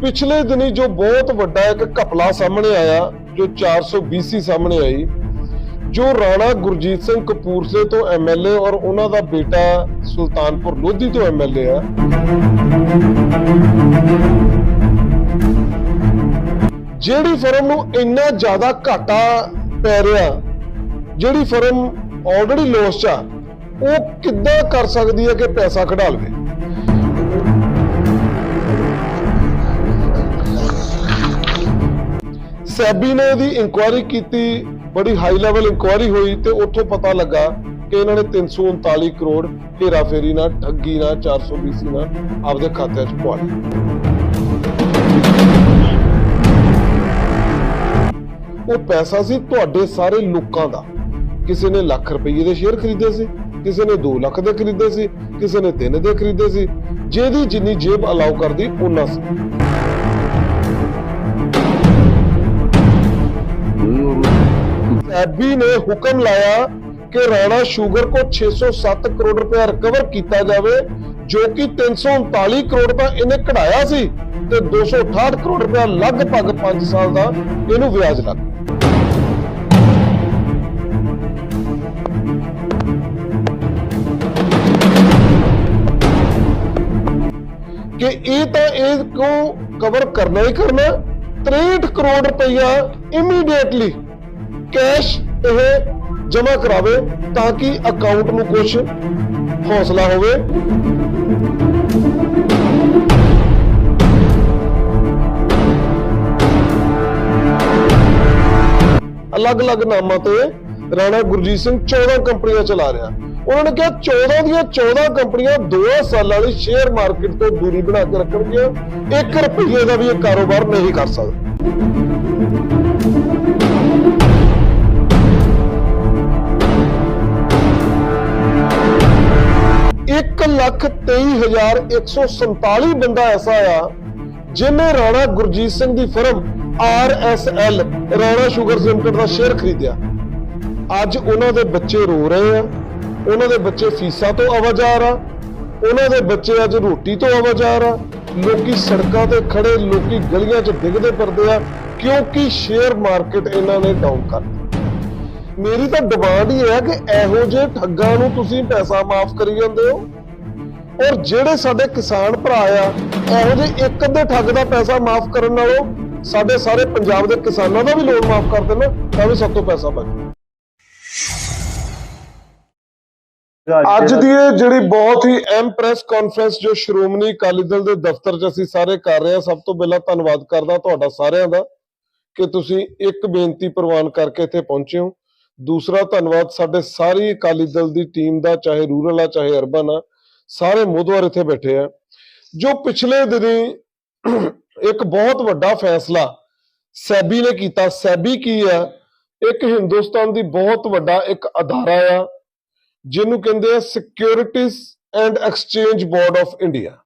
ਪਿਛਲੇ ਦਿਨੀ ਜੋ ਬਹੁਤ ਵੱਡਾ ਇੱਕ ਘਪਲਾ ਸਾਹਮਣੇ ਆਇਆ, ਜੋ 420 ਸਾਹਮਣੇ ਆਈ, ਜੋ ਰਾਣਾ ਗੁਰਜੀਤ ਸਿੰਘ ਕਪੂਰਥਲੇ ਤੋਂ ਐਮਐਲਏ ਔਰ ਉਹਨਾਂ ਦਾ ਬੇਟਾ ਸੁਲਤਾਨਪੁਰ ਲੋਧੀ ਤੋਂ ਐਮਐਲਏ ਆ। ਜਿਹੜੀ ਫਰਮ ਨੂੰ ਇੰਨਾ ਜ਼ਿਆਦਾ ਘਾਟਾ ਪੈ ਰਿਹਾ, ਜਿਹੜੀ ਫਰਮ ਆਲਰੇਡੀ ਲੋਸ ਚ ਆ, ਉਹ ਕਿੱਦਾਂ ਕਰ ਸਕਦੀ ਹੈ ਕਿ ਪੈਸਾ ਕਢਾ ਲਵੇ? ਸੈਬੀ ਨੇ ਇਹਦੀ ਇਨਕੁਆਇਰੀ ਕੀਤੀ, ਬੜੀ ਹਾਈ ਲੈਵਲ ਇਨਕੁਆਇਰੀ ਹੋਈ ਤੇ ਉੱਥੋਂ ਪਤਾ ਲੱਗਾ ਕਿ ਇਹਨਾਂ ਨੇ 339 ਕਰੋੜ ਹੇਰਾਫੇਰੀ ਨਾਲ, ਠੱਗੀ ਨਾਲ 420 ਨਾਲ ਆਪਦੇ ਖਾਤਿਆਂ 'ਚ ਪਵਾ ਲਈ ਉਹ ਪੈਸਾ ਸੀ ਤੁਹਾਡੇ ਸਾਰੇ ਲੋਕਾਂ ਦਾ। ਕਿਸੇ ਨੇ ਲੱਖ ਰੁਪਏ ਦੇ ਸ਼ੇਅਰ ਖਰੀਦੇ ਸੀ, ਕਿਸੇ ਨੇ 2 ਲੱਖ ਦੇ ਖਰੀਦੇ ਸੀ, ਕਿਸੇ ਨੇ 3 ਦੇ ਖਰੀਦੇ ਸੀ। ਜਿਹਦੀ ਜਿੰਨੀ ਜੇਬ ਅਲਾਉ ਕਰਦੀ ਉਹਨਾਂ ਸੀ। ਐਬੀ ਨੇ ਹੁਕਮ ਲਾਇਆ ਕਿ ਰਾਣਾ ਸ਼ੂਗਰ ਕੋ 607 ਕਰੋੜ ਰੁਪਏ ਰਿਕਵਰ ਕੀਤਾ ਜਾਵੇ, ਜੋ ਕਿ 339 ਕਰੋੜ ਤਾਂ ਇਹਨੇ ਕਢਾਇਆ ਸੀ ਤੇ 268 ਕਰੋੜ ਰੁਪਏ ਲਗਭਗ 5 ਸਾਲ ਦਾ ਇਹਨੂੰ ਵਿਆਜ ਲੱਗ ਕਿ ਇਹ ਤਾਂ ਇਹ ਕੋ ਕਵਰ ਕਰਨਾ ਹੀ ਕਰਨਾ 63 ਕਰੋੜ ਰੁਪਈਆ ਇਮੀਡੀਏਟਲੀ ਕੈਸ਼ ਇਹ ਜਮ੍ਹਾਂ ਕਰਾਵੇ ਤਾਂ ਕਿ ਅਕਾਊਂਟ ਨੂੰ ਕੁਝ ਹੌਸਲਾ ਹੋਵੇ। ਅਲੱਗ-ਅਲੱਗ ਨਾਮਾਂ ਤੇ ਰਾਣਾ ਗੁਰਜੀਤ ਸਿੰਘ 14 ਕੰਪਨੀਆਂ ਚਲਾ ਰਿਹਾ। ਉਹਨਾਂ ਨੇ ਕਿਹਾ 14 ਦੀਆਂ 14 ਕੰਪਨੀਆਂ 2 ਸਾਲਾਂ ਲਈ ਸ਼ੇਅਰ ਮਾਰਕੀਟ ਤੋਂ ਦੂਰੀ ਬਣਾ ਕੇ ਰੱਖਣਗੀਆਂ। 1 ਰੁਪਏ ਦਾ ਵੀ ਇਹ ਕਾਰੋਬਾਰ ਨਹੀਂ ਕਰ ਸਕਦਾ। ਲੱਖ ਤੇਈ ਹਜ਼ਾਰ 147 ਬੰਦਾ ਐਸਾ ਆ ਜਿਨੇ ਰਾਣਾ ਗੁਰਜੀਤ ਸਿੰਘ ਦੀ firm RSL Rana sugar limited ਦਾ ਸ਼ੇਅਰ ਖਰੀਦਿਆ। ਅੱਜ ਉਹਨਾਂ ਦੇ ਬੱਚੇ ਰੋ ਰਹੇ ਆ, ਉਹਨਾਂ ਦੇ ਬੱਚੇ ਫੀਸਾਂ ਤੋਂ ਆਵਾਜ਼ਾਰ ਆ, ਉਹਨਾਂ ਦੇ ਬੱਚੇ ਅੱਜ ਰੋਟੀ ਤੋਂ ਆਵਾਜ਼ਾਰ ਆ, ਲੋਕੀ ਸੜਕਾਂ ਤੇ ਖੜੇ, ਲੋਕੀ ਗਲੀਆਂ 'ਚ ਡਿੱਗਦੇ ਪਰਦੇ ਆ, ਕਿਉਂਕਿ ਸ਼ੇਅਰ ਮਾਰਕੀਟ ਇਹਨਾਂ ਨੇ ਡਾਊਨ ਕਰ ਮੇਰੀ ਤਾਂ ਡਿਮਾਂਡ ਹੀ ਹੈ ਕਿ ਇਹੋ ਜਿਹੇ ਠੱਗਾਂ ਨੂੰ ਤੁਸੀਂ ਪੈਸਾ ਮਾਫ ਕਰੀ ਜਾਂਦੇ ਹੋ। ਔਰ ਜਿਹੜੇ ਸਾਡੇ ਕਿਸਾਨ ਭਰਾ ਆ, ਇਹੋ ਜਿਹੇ ਇੱਕ ਅੱਧੇ ਠੱਗ ਦਾ ਪੈਸਾ ਮਾਫ ਕਰਨ ਨਾਲੋਂ ਸਾਡੇ ਸਾਰੇ ਪੰਜਾਬ ਦੇ ਕਿਸਾਨਾਂ ਦਾ ਵੀ ਲੋਨ ਮਾਫ ਕਰ ਦੇਣਾ, ਤਾਂ ਵੀ ਸਭ ਤੋਂ ਪੈਸਾ ਬਚ ਅੱਜ ਦੀ ਇਹ ਜਿਹੜੀ ਬਹੁਤ ਹੀ ਅਹਿਮ ਪ੍ਰੈਸ ਕਾਨਫਰੰਸ ਜੋ ਸ਼੍ਰੋਮਣੀ ਅਕਾਲੀ ਦਲ ਦੇ ਦਫ਼ਤਰ 'ਚ ਅਸੀਂ ਸਾਰੇ ਕਰ ਰਹੇ ਹਾਂ, ਸਭ ਤੋਂ ਪਹਿਲਾਂ ਧੰਨਵਾਦ ਕਰਦਾ ਤੁਹਾਡਾ ਸਾਰਿਆਂ ਦਾ ਕਿ ਤੁਸੀਂ ਇੱਕ ਬੇਨਤੀ ਪ੍ਰਵਾਨ ਕਰਕੇ ਇੱਥੇ ਪਹੁੰਚੇ ਹੋ। ਦੂਸਰਾ ਧੰਨਵਾਦ ਸਾਡੇ ਸਾਰੀ ਅਕਾਲੀ ਦਲ ਦੀ ਟੀਮ ਦਾ, ਚਾਹੇ ਰੂਰਲ ਆ, ਚਾਹੇ ਅਰਬਨ ਆ। ਸਾਰੇ ਮੋਦਵਾਰ ਇੱਥੇ ਬੈਠੇ ਆ। ਜੋ ਪਿਛਲੇ ਦਿਨੀ ਇੱਕ ਬਹੁਤ ਵੱਡਾ ਫੈਸਲਾ ਸੈਬੀ ਨੇ ਕੀਤਾ। ਸੈਬੀ ਕੀ ਆ? ਇੱਕ ਹਿੰਦੁਸਤਾਨ ਦੀ ਬਹੁਤ ਵੱਡਾ ਇੱਕ ਅਦਾਰਾ ਆ, ਜਿਹਨੂੰ ਕਹਿੰਦੇ ਆ securities and exchange board of India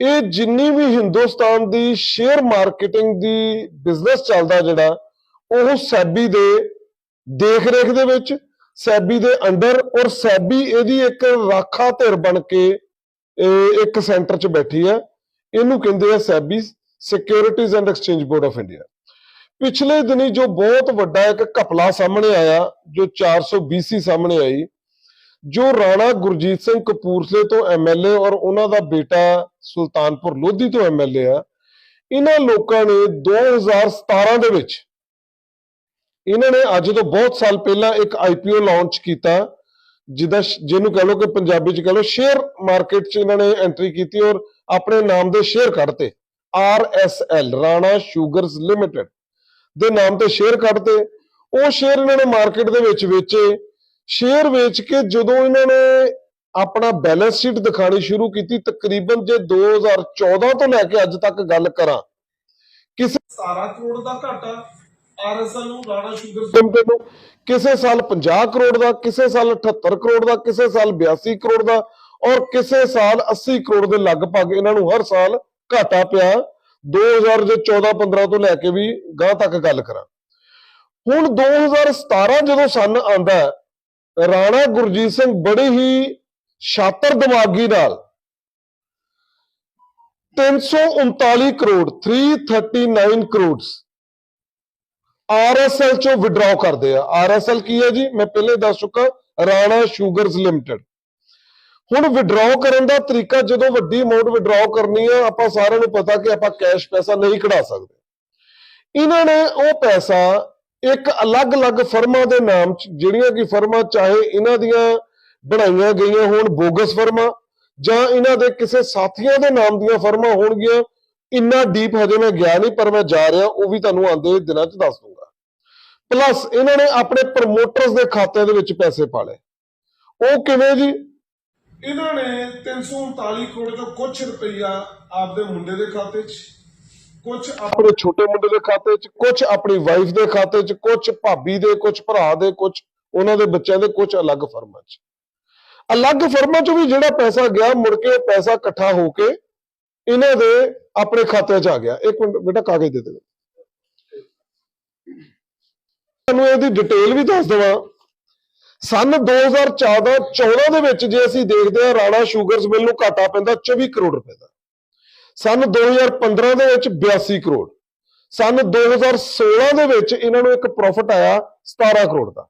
ਇਹ ਜਿੰਨੀ ਵੀ ਹਿੰਦੁਸਤਾਨ ਦੀ ਸ਼ੇਅਰ ਮਾਰਕੀਟਿੰਗ ਦੀ ਬਿਜ਼ਨਸ ਚੱਲਦਾ ਜਿਹੜਾ, ਉਹ ਸੈਬੀ ਦੇ ਦੇਖ ਰੇਖ ਦੇ ਵਿੱਚ ਸੈਬੀ ਦੇ ਅੰਡਰ ਔਰ ਸੈਬੀ ਇਹਦੀ ਇੱਕ ਰਾਖਾ ਧਿਰ ਬਣ ਕੇ ਇੱਕ ਸੈਂਟਰ 'ਚ ਬੈਠੀ ਹੈ। ਇਹਨੂੰ ਕਹਿੰਦੇ ਆ SEBI securities and exchange board of India ਪਿਛਲੇ ਦਿਨੀ ਜੋ ਬਹੁਤ ਵੱਡਾ ਇੱਕ ਘਪਲਾ ਸਾਹਮਣੇ ਆਇਆ, ਜੋ 420 ਸਾਹਮਣੇ ਆਈ, ਜੋ ਰਾਣਾ ਗੁਰਜੀਤ ਸਿੰਘ ਕਪੂਰਥਲੇ ਤੋਂ ਐਮਐਲਏ ਔਰ ਉਹਨਾਂ ਦਾ ਬੇਟਾ ਸੁਲਤਾਨਪੁਰ ਲੋਧੀ ਤੋਂ ਐਮਐਲਏ ਆ, ਇਹਨਾਂ ਲੋਕਾਂ ਨੇ 2017 ਦੇ ਵਿੱਚ ਇਹਨਾਂ ਨੇ ਅੱਜ ਤੋਂ ਬਹੁਤ ਸਾਲ ਪਹਿਲਾਂ ਇੱਕ ਆਈਪੀਓ ਲਾਂਚ ਕੀਤਾ, ਜਿਹਦਾ ਜਿਹਨੂੰ ਕਹ ਲਓ ਕਿ ਪੰਜਾਬੀ ਚ ਕਹ ਲਓ ਸ਼ੇਅਰ ਮਾਰਕੀਟ ਚ ਇਹਨਾਂ ਨੇ ਐਂਟਰੀ ਕੀਤੀ ਔਰ ਆਪਣੇ ਨਾਮ ਦੇ ਸ਼ੇਅਰ ਕੱਢਤੇ। RSL ਰਾਣਾ ਸ਼ੂਗਰਸ ਲਿਮਟਿਡ ਦੇ ਨਾਮ ਤੇ ਸ਼ੇਅਰ ਕੱਢਤੇ। ਉਹ ਸ਼ੇਅਰ ਇਹਨਾਂ ਨੇ ਮਾਰਕੀਟ ਦੇ ਵਿੱਚ ਵੇਚੇ। ਸ਼ੇਅਰ ਵੇਚ ਕੇ ਜਦੋਂ ਇਹਨਾਂ ਨੇ ਆਪਣਾ ਬੈਲੈਂਸ ਸ਼ੀਟ ਦਿਖਾਣੀ ਸ਼ੁਰੂ ਕੀਤੀ, ਤਕਰੀਬਨ ਜੇ 2014 ਤੋਂ ਲੈ ਕੇ ਅੱਜ ਤੱਕ ਗੱਲ ਕਰਾਂ, ਕਿਸੇ 17 ਕਰੋੜ ਦਾ ਘਾਟਾ ਆਰਐਸਐਲ ਨੂੰ ਰਾਣਾ ਸ਼ੂਗਰ ਲਿਮਟਿਡ ਨੂੰ? ਕਿਸੇ ਸਾਲ 50 ਕਰੋੜ ਦਾ, ਕਿਸੇ ਸਾਲ 78 ਕਰੋੜ ਦਾ, ਕਿਸੇ ਸਾਲ 82 ਕਰੋੜ ਦਾ ਔਰ ਕਿਸੇ ਸਾਲ 80 ਕਰੋੜ ਦੇ ਲਗਭਗ ਇਹਨਾਂ ਨੂੰ ਹਰ ਸਾਲ ਘਾਟਾ ਪਿਆ। 2014-15 ਤੋਂ ਲੈ ਕੇ ਵੀ ਗਾਂ ਤੱਕ ਗੱਲ ਕਰਾਂ। ਹੁਣ 2017 ਜਦੋਂ ਸਨ ਆਂਦਾ ਰਾਣਾ ਗੁਰਜੀਤ ਸਿੰਘ ਬੜੀ ਹੀ ਸ਼ਾਤਰ ਦਿਮਾਗੀ ਨਾਲ 339 ਕਰੋੜ 339 ਕਰੋੜਸ ਆਰਐਸਐਲ ਚੋਂ ਵਿਡਰਾਅ ਕਰਦੇ ਆ। ਆਰਐਸਐਲ ਕੀ ਹੈ ਜੀ? ਮੈਂ ਪਹਿਲੇ ਦੱਸ ਚੁੱਕਾ, ਰਾਣਾ ਸ਼ੂਗਰਜ਼ ਲਿਮਟਿਡ। ਹੁਣ ਵਿਡਰਾਅ ਕਰਨ ਦਾ ਤਰੀਕਾ, ਜਦੋਂ ਵੱਡੀ ਅਮਾਉਂਟ ਵਿਡਰਾਅ ਕਰਨੀ ਆ, ਆਪਾਂ ਸਾਰਿਆਂ ਨੂੰ ਪਤਾ ਕਿ ਆਪਾਂ ਕੈਸ਼ ਪੈਸਾ ਨਹੀਂ ਕਢਾ ਸਕਦੇ। ਇਹਨਾਂ ਨੇ ਉਹ ਪੈਸਾ ਇੱਕ ਅਲੱਗ-ਅਲੱਗ ਫਰਮਾਂ ਦੇ ਨਾਮ ਜਿਹੜੀਆਂ ਕਿ ਫਰਮਾਂ ਚਾਹੇ ਇਹਨਾਂ ਦੀਆਂ ਬਣਾਈਆਂ ਗਈਆਂ ਹੋਣ ਬੋਗਸ ਫਰਮਾਂ, ਜਾਂ ਇਹਨਾਂ ਦੇ ਕਿਸੇ ਸਾਥੀਆਂ ਦੇ ਨਾਮ ਦੀਆਂ ਫਰਮਾਂ ਹੋਣਗੀਆਂ, ਇੰਨਾ ਡੀਪ ਹਜੇ ਮੈਂ ਗਿਆ ਨਹੀਂ, ਪਰ ਮੈਂ ਜਾ ਰਿਹਾ, ਉਹ ਵੀ ਤੁਹਾਨੂੰ ਆਉਂਦੇ ਦਿਨਾਂ 'ਚ ਦੱਸ ਦੂੰ ਪਲੱਸ ਇਹਨਾਂ ਨੇ ਆਪਣੇ ਪ੍ਰਮੋਟਰਸ ਦੇ ਖਾਤਿਆਂ ਦੇ ਵਿੱਚ ਪੈਸੇ ਪਾ ਲਏ। ਉਹ ਕਿਵੇਂ ਜੀ? ਇਹਨਾਂ ਨੇ 339 ਕਰੋੜ ਤੋਂ ਕੁਝ ਰੁਪਈਆ ਆਪਦੇ ਮੁੰਡੇ ਦੇ ਖਾਤੇ 'ਚ ਕੁਝ ਆਪਣੇ ਛੋਟੇ ਮੁੰਡੇ ਦੇ ਖਾਤੇ 'ਚ ਕੁਝ ਆਪਣੀ ਵਾਈਫ ਦੇ ਖਾਤੇ 'ਚ ਕੁਝ ਭਾਬੀ ਦੇ ਕੁਝ ਭਰਾ ਦੇ ਕੁਝ ਉਹਨਾਂ ਦੇ ਬੱਚਿਆਂ ਦੇ ਕੁਝ ਅਲੱਗ ਫਰਮਾਂ 'ਚ। ਅਲੱਗ ਫਰਮਾਂ 'ਚ ਵੀ ਜਿਹੜਾ ਪੈਸਾ ਗਿਆ ਮੁੜ ਕੇ ਪੈਸਾ ਇਕੱਠਾ ਹੋ ਕੇ ਇਹਨਾਂ ਦੇ ਆਪਣੇ ਖਾਤੇ 'ਚ ਆ ਗਿਆ। ਇੱਕ ਮਿੰਟ ਬੇਟਾ ਕਾਗਜ਼ ਦੇ ਦੇ। ਤੁਹਾਨੂੰ ਇਹਦੀ ਡਿਟੇਲ ਵੀ ਦੱਸ ਦਵਾਂ। ਸਨ 2014 14 ਦੇ ਵਿੱਚ ਜੇ ਅਸੀਂ ਦੇਖਦੇ ਹਾਂ, ਰਾਣਾ ਸ਼ੂਗਰਸ ਮਿਲ ਨੂੰ ਘਾਟਾ ਪੈਂਦਾ 24 ਕਰੋੜ ਰੁਪਏ ਦਾ। ਸਨ 2015 ਦੇ ਵਿੱਚ 82 ਕਰੋੜ। ਸਨ 2016 ਦੇ ਵਿੱਚ ਇਹਨਾਂ ਨੂੰ ਇੱਕ ਪ੍ਰੋਫਿਟ ਆਇਆ 17 ਕਰੋੜ ਦਾ।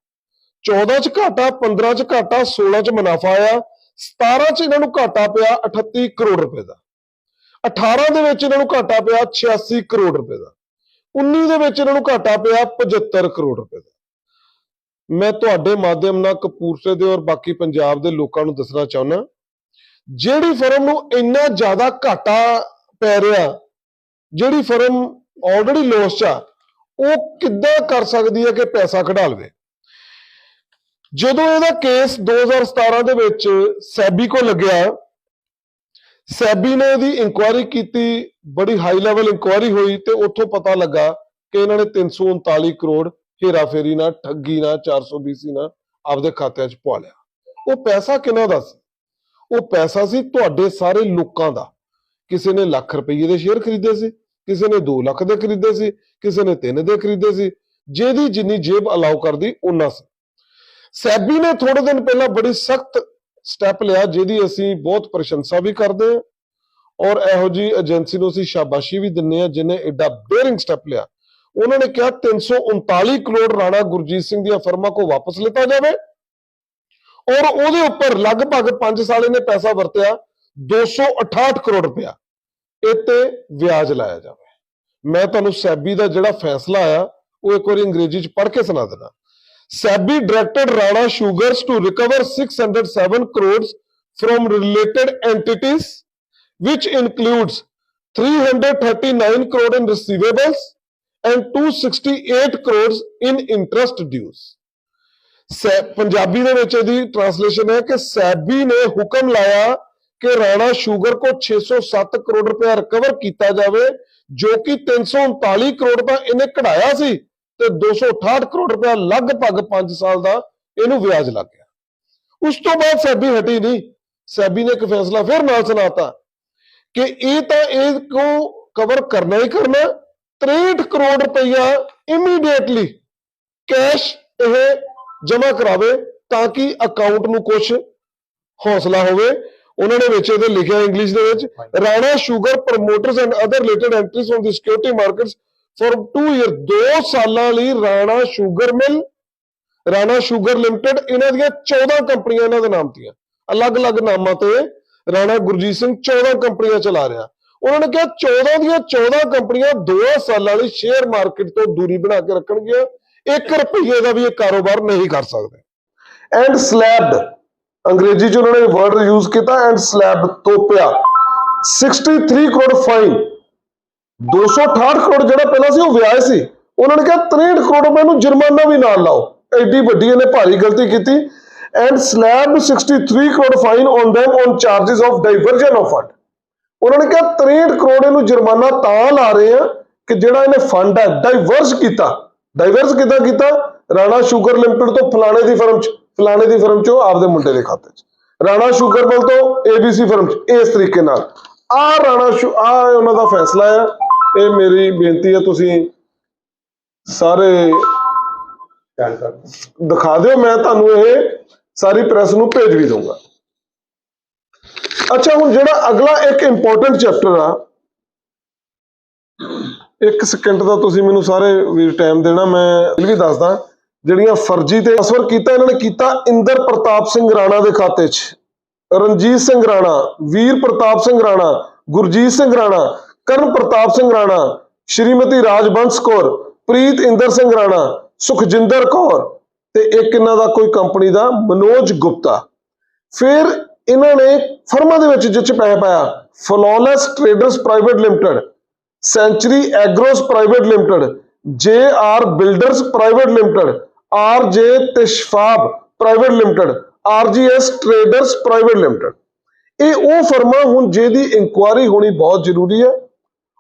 14 ਚ ਘਾਟਾ 15 ਚ ਘਾਟਾ 16 ਚ ਮੁਨਾਫਾ ਆਇਆ। 17 ਚ ਇਹਨਾਂ ਨੂੰ ਘਾਟਾ ਪਿਆ 38 ਕਰੋੜ ਰੁਪਏ ਦਾ। 18 ਦੇ ਵਿੱਚ ਇਹਨਾਂ ਨੂੰ ਘਾਟਾ ਪਿਆ 86 ਕਰੋੜ ਰੁਪਏ ਦਾ। 19 ਦੇ ਵਿੱਚ ਇਹਨਾਂ ਨੂੰ ਘਾਟਾ ਪਿਆ 75 ਕਰੋੜ ਰੁਪਏ ਦਾ। ਮੈਂ ਤੁਹਾਡੇ ਮਾਧਿਅਮ ਨਾਲ ਕਪੂਰਥਲੇ ਦੇ ਔਰ ਬਾਕੀ ਪੰਜਾਬ ਦੇ ਲੋਕਾਂ ਨੂੰ ਦੱਸਣਾ ਚਾਹੁੰਦਾ ਜਿਹੜੀ ਫਰਮ ਨੂੰ ਇੰਨਾ ਜ਼ਿਆਦਾ ਘਾਟਾ ਪੈ ਰਿਹਾ, ਜਿਹੜੀ ਫਰਮ ਆਲਰੇਡੀ ਲੋਸ ਚ ਆ, ਉਹ ਕਿੱਦਾਂ ਕਰ ਸਕਦੀ ਹੈ ਕਿ ਪੈਸਾ ਕਢਾ ਲਵੇ? ਜਦੋਂ ਇਹਦਾ ਕੇਸ 2017 ਦੇ ਵਿੱਚ ਸੈਬੀ ਕੋ ਲੱਗਿਆ ਸੈਬੀ ਨੇ ਇਹਦੀ ਇਨਕੁਆਇਰੀ ਕੀਤੀ, ਬੜੀ ਹਾਈ ਲੈਵਲ ਇਨਕੁਆਇਰੀ ਹੋਈ ਤੇ ਉੱਥੋਂ ਪਤਾ ਲੱਗਾ ਕਿ ਇਹਨਾਂ ਨੇ 339 ਕਰੋੜ ਹੇਰਾਫੇਰੀ ਨਾਲ, ਠੱਗੀ ਨਾਲ 420 ਨਾਲ ਆਪਦੇ ਖਾਤਿਆਂ 'ਚ ਪਵਾ ਲਿਆ। ਉਹ ਪੈਸਾ ਕਿਹਨਾਂ ਦਾ ਸੀ? ਉਹ ਪੈਸਾ ਸੀ ਤੁਹਾਡੇ ਸਾਰੇ ਲੋਕਾਂ ਦਾ। ਕਿਸੇ ਨੇ ਲੱਖ ਰੁਪਏ ਦੇ ਸ਼ੇਅਰ ਖਰੀਦੇ ਸੀ, ਕਿਸੇ ਨੇ 2 ਲੱਖ ਦੇ ਖਰੀਦੇ ਸੀ, ਕਿਸੇ ਨੇ 3 ਦੇ ਖਰੀਦੇ ਸੀ, ਜਿਹਦੀ ਜਿੰਨੀ ਜੇਬ ਅਲਾਉ ਕਰਦੀ ਉਹਨਾਂ ਸੀ। ਸੈਬੀ ਨੇ ਥੋੜੇ ਦਿਨ ਪਹਿਲਾਂ ਬੜੀ ਸਖਤ ਸਟੈਪ ਲਿਆ, ਜਿਹਦੀ ਅਸੀਂ ਬਹੁਤ ਪ੍ਰਸ਼ੰਸਾ ਵੀ ਕਰਦੇ ਹਾਂ ਔਰ ਇਹੋ ਜੀ ਏਜੰਸੀ ਨੂੰ ਅਸੀਂ ਸ਼ਾਬਾਸ਼ੀ ਵੀ ਦਿੰਨੇ ਆ ਜਿਨੇ ਐਡਾ ਡੇਅਰਿੰਗ ਸਟੈਪ ਲਿਆ। ਉਹਨਾਂ ਨੇ ਕਿਹਾ 339 ਕਰੋੜ ਰਾਣਾ ਗੁਰਜੀਤ ਸਿੰਘ ਦੀਆਂ ਫਰਮਾਂ ਕੋ ਵਾਪਸ ਲਿੱਤਾ ਜਾਵੇ। ਔਰ ਉਹਦੇ ਉੱਪਰ ਲਗਭਗ 5 ਸਾਲ ਇਹਨੇ ਪੈਸਾ ਵਰਤਿਆ 268 ਕਰੋੜ ਰੁਪਇਆ ਇਹ ਤੇ ਵਿਆਜ ਲਾਇਆ ਜਾਵੇ। ਮੈਂ ਤੁਹਾਨੂੰ ਸੈਬੀ ਦਾ ਜਿਹੜਾ ਫੈਸਲਾ ਆਇਆ, ਉਹ ਇੱਕ ਵਾਰੀ ਅੰਗਰੇਜ਼ੀ ਚ ਪੜ੍ਹ ਕੇ ਸੁਣਾ ਦਿੰਦਾ। SEBI directed Rana sugars to recover 607 crores from related entities, which includes 339 crore in receivables and 268 crores in interest dues. Punjabi ਦੇ ਵਿੱਚ ਇਹਦੀ ਟ੍ਰਾਂਸਲੇਸ਼ਨ ਹੈ ਕਿ ਸੈਬੀ ਨੇ ਹੁਕਮ ਲਾਇਆ ਕਿ ਰਾਣਾ ਸ਼ੂਗਰ ਕੋ 607 ਕਰੋੜ ਰੁਪਇਆ ਰਿਕਵਰ ਕੀਤਾ ਜਾਵੇ, ਜੋ ਕਿ 339 ਕਰੋੜ ਦਾ ਇਹਨੇ ਕਢਾਇਆ ਸੀ। ਤੇ 268 ਕਰੋੜ ਰੁਪਇਆ ਲਗਭਗ 5 ਸਾਲ ਦਾ ਇਹਨੂੰ ਵਿਆਜ ਲੱਗ ਗਿਆ। ਉਸ ਤੋਂ ਬਾਅਦ ਸੈਬੀ ਹਟੀ ਨਹੀਂ। ਸੈਬੀ ਨੇ ਇੱਕ ਫੈਸਲਾ ਫਿਰ ਨਾਲ ਸੁਣਾਤਾ ਕਿ ਇਹ ਤਾਂ ਇਹ ਕੋ ਕਵਰ ਕਰਨਾ ਹੀ ਕਰਨਾ। 63 ਕਰੋੜ ਰੁਪਇਆ ਇਮੀਡੀਏਟਲੀ ਕੈਸ਼ ਇਹ ਜਮ੍ਹਾਂ ਕਰਾਵੇ ਤਾਂ ਕਿ ਅਕਾਊਂਟ ਨੂੰ ਕੁਝ ਹੌਸਲਾ ਹੋਵੇ। ਉਹਨਾਂ ਨੇ ਵਿੱਚ ਇਹਦੇ ਲਿਖਿਆ ਇੰਗਲਿਸ਼ ਦੇ ਵਿੱਚ Rana sugar promoters and other related entries firm the security markets for 2 year 2 ਸਾਲਾਂ ਲਈ Rana sugar mill, Rana sugar limited, ਇਹਨਾਂ ਦੀਆਂ 14 ਕੰਪਨੀਆਂ ਇਹਨਾਂ ਦੇ ਨਾਮ ਤੀਆਂ ਅਲੱਗ-ਅਲੱਗ ਨਾਮਾਂ ਤੇ ਰਾਣਾ ਗੁਰਜੀਤ ਸਿੰਘ 14 ਕੰਪਨੀਆਂ ਚਲਾ ਰਿਹਾ। ਉਹਨਾਂ ਨੇ ਕਿਹਾ 14 ਦੀਆਂ 14 ਕੰਪਨੀਆਂ 2 ਸਾਲਾਂ ਲਈ ਸ਼ੇਅਰ ਮਾਰਕੀਟ ਤੋਂ ਦੂਰੀ ਬਣਾ ਕੇ ਰੱਖਣਗੀਆਂ। 1 ਰੁਪਏ ਦਾ ਵੀ ਇਹ ਕਾਰੋਬਾਰ ਨਹੀਂ ਕਰ ਸਕਦੇ। ਐਂਡ ਸਲੈਬਡ ਅੰਗਰੇਜ਼ੀ ਚ ਉਹਨਾਂ ਨੇ ਵਰਡ ਯੂਜ਼ ਕੀਤਾ ਐਂਡ ਸਲੈਬ ਤੋਪਿਆ। 63 ਕਰੋੜ ਫਾਈਨ 268 ਕਰੋੜ ਜਿਹੜਾ ਪਹਿਲਾਂ ਸੀ, ਉਹ ਵਿਆਜ ਸੀ। ਉਹਨਾਂ ਨੇ ਕਿਹਾ 63 ਕਰੋੜ ਰੁਪਏ ਨੂੰ ਜੁਰਮਾਨਾ ਵੀ ਨਾਲ ਲਾਓ। ਐਡੀ ਵੱਡੀ ਇਹਨੇ ਭਾਰੀ ਗਲਤੀ ਕੀਤੀ। And slapped 63 crore fine on them on charges of diversion of fund ਉਹਨਾਂ ਨੇ ਕਿਹਾ 63 ਕਰੋੜ ਇਹਨੂੰ ਜੁਰਮਾਨਾ ਤਾਂ ਲਾ ਰਹੇ ਆ ਕਿ ਜਿਹੜਾ ਇਹਨੇ ਫੰਡ ਹੈ ਡਾਈਵਰਸ ਕੀਤਾ। ਡਾਈਵਰਸ ਕਿੱਦਾਂ ਕੀਤਾ? ਰਾਣਾ ਸ਼ੂਗਰ ਲਿਮਟਿਡ ਤੋਂ ਫਲਾਣੇ ਦੀ ਫਰਮ ਚ, ਫਲਾਣੇ ਦੀ ਫਰਮ ਚੋਂ ਆਪਦੇ ਮੁੰਡੇ ਦੇ ਖਾਤੇ ਚ। ਰਾਣਾ ਸ਼ੂਗਰ ਮਿਲ ਤੋਂ ਏਬੀਸੀ ਫਰਮ ਚ, ਇਸ ਤਰੀਕੇ ਨਾਲ। ਆ ਰਾਣਾ ਸ਼ੂ ਆ ਉਹਨਾਂ ਦਾ ਫੈਸਲਾ ਹੈ ਇਹ ਮੇਰੀ ਬੇਨਤੀ ਹੈ, ਤੁਸੀਂ ਸਾਰੇ ਦਿਖਾ ਦਿਓ, ਮੈਂ ਤੁਹਾਨੂੰ ਇਹ ਸਾਰੀ ਪ੍ਰੈਸ ਨੂੰ ਭੇਜ ਵੀ ਦਊਂਗਾ। ਅੱਛਾ, ਹੁਣ ਜਿਹੜਾ ਅਗਲਾ ਇੱਕ ਇੰਪੋਰਟੈਂਟ ਚੈਪਟਰ ਆ, ਇੱਕ ਸਕਿੰਟ ਦਾ ਤੁਸੀਂ ਮੈਨੂੰ ਸਾਰੇ ਵੀਰ ਟਾਈਮ ਦੇਣਾ, ਮੈਂ ਵੀ ਦੱਸਦਾ, ਜਿਹੜੀਆਂ ਫਰਜ਼ੀ ਤੇ ਅਸਰ ਕੀਤਾ, ਇਹਨਾਂ ਨੇ ਕੀਤਾ ਇੰਦਰ ਪ੍ਰਤਾਪ ਸਿੰਘ ਰਾਣਾ ਦੇ ਖਾਤੇ 'ਚ। ਰਣਜੀਤ ਸਿੰਘ ਰਾਣਾ, ਵੀਰ ਪ੍ਰਤਾਪ ਸਿੰਘ ਰਾਣਾ, ਗੁਰਜੀਤ ਸਿੰਘ ਰਾਣਾ ਕਰਨ ਪ੍ਰਤਾਪ ਸਿੰਘ ਰਾਣਾ, ਸ਼੍ਰੀਮਤੀ ਰਾਜਬੰਸ ਕੌਰ, ਪ੍ਰੀਤ ਇੰਦਰ ਸਿੰਘ ਰਾਣਾ, ਸੁਖਜਿੰਦਰ ਕੌਰ ਤੇ ਇੱਕ ਇਹਨਾਂ ਦਾ ਕੋਈ ਕੰਪਨੀ ਦਾ ਮਨੋਜ ਗੁਪਤਾ। ਫਿਰ ਇਹਨਾਂ ਨੇ ਫਰਮਾਂ ਦੇ ਵਿੱਚ ਜਿੱਚ ਪੈਸਾ ਪਾਇਆ flawless traders private limited century agros private limited J R builders private limited R J ਤਿਸ਼ਫਾਬ private limited RGS traders private limited ਇਹ ਉਹ ਫਰਮਾਂ ਹੁਣ ਜਿਹਦੀ ਇਨਕੁਆਰੀ ਹੋਣੀ ਬਹੁਤ ਜ਼ਰੂਰੀ ਹੈ।